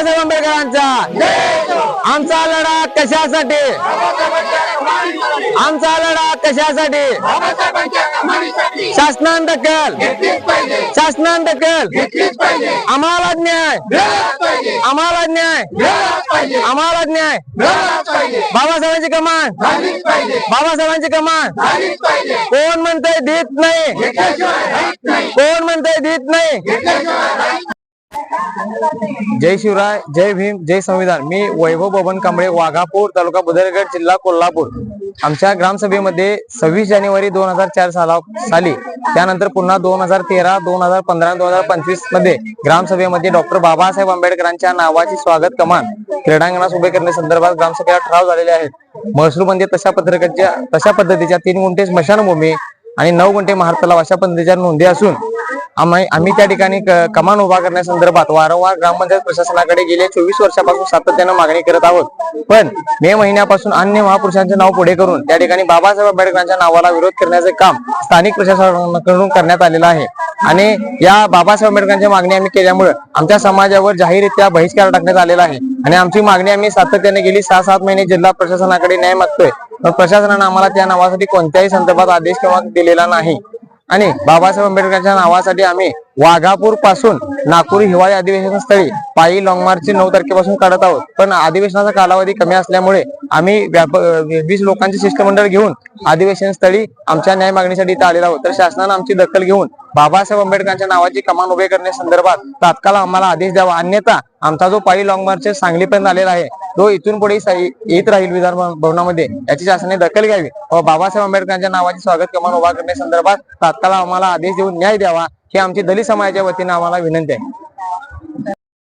बाबासाहेब आंबेडकरांचा. आमचा लढा कशासाठी? आमचा लढा कशासाठी? शासनान दखल शासनान दखल आम्हाला न्याय. आम्हाला न्याय. आम्हाला न्याय. बाबासाहेबांची कमान. बाबासाहेबांची कमान. कोण म्हणतंय देत नाही? कोण म्हणतंय देत नाही? जय शिवराय जय भीम जय संविधान. मी वैभव बबन कांबळे वाघापूर तालुका बुदरगड जिल्हा कोल्हापूर. आमच्या ग्रामसभेमध्ये सव्वीस जानेवारी दोन हजार चार साला साली त्यानंतर पुन्हा दोन हजार तेरा दोन हजार पंधरा दोन हजार पंचवीसमध्ये ग्रामसभेमध्ये डॉक्टर बाबासाहेब आंबेडकरांच्या नावाची स्वागत कमान क्रीडांगणास उभे करण्यासंदर्भात ग्रामसभेला ठराव झालेले आहेत. महसूल म्हणजे तशा पत्रकाच्या तशा पद्धतीच्या तीन गुंठे स्मशानभूमी आणि नऊ गुंठे महार तलाव अशा पद्धतीच्या नोंदी असून आम्ही आम्ही त्या ठिकाणी कमान उभा करण्यासंदर्भात वारंवार ग्रामपंचायत प्रशासनाकडे गेल्या चोवीस वर्षापासून सातत्यानं मागणी करत आहोत. पण मे महिन्यापासून अन्य महापुरुषांचे नाव पुढे करून त्या ठिकाणी बाबासाहेब आंबेडकरांच्या नावाला विरोध करण्याचे काम स्थानिक प्रशासनाकडून करण्यात आलेलं आहे. आणि या बाबासाहेब आंबेडकरांच्या मागणी आम्ही केल्यामुळे आमच्या समाजावर जाहीररित्या बहिष्कार टाकण्यात आलेला आहे. आणि आमची मागणी आम्ही सातत्याने गेली सहा सात महिने जिल्हा प्रशासनाकडे न्याय मागतोय. पण प्रशासनानं आम्हाला त्या नावासाठी कोणत्याही संदर्भात आदेश किंवा दिलेला नाही. आणि बाबासाहेब आंबेडकरांच्या नावासाठी आम्ही वाघापूरपासून नागपूर हिवाळी अधिवेशन स्थळी पायी लॉंग मार्च नऊ तारखेपासून काढत आहोत. पण अधिवेशनाचा कालावधी कमी असल्यामुळे आम्ही वीस लोकांचे शिष्टमंडळ घेऊन अधिवेशन स्थळी आमच्या न्याय मागणीसाठी इथं आलेलो आहोत. तर शासनानं आमची दखल घेऊन बाबासाहेब आंबेडकरांच्या नावाची कमान उभे करण्यासंदर्भात तात्काळ आम्हाला आदेश द्यावा. अन्यथा आमचा जो पायी लॉंग मार्च सांगलीपर्यंत आलेला आहे तो इथून पुढे येत राहील विधान भवनामध्ये. याची शासनाने दखल घ्यावी. व बाबासाहेब आंबेडकरांच्या नावाची स्वागत कमान उभा करण्यासंदर्भात तात्काळ आम्हाला आदेश देऊन न्याय द्यावा. ही आमची दलित समाजाच्या वतीनं आम्हाला विनंती आहे.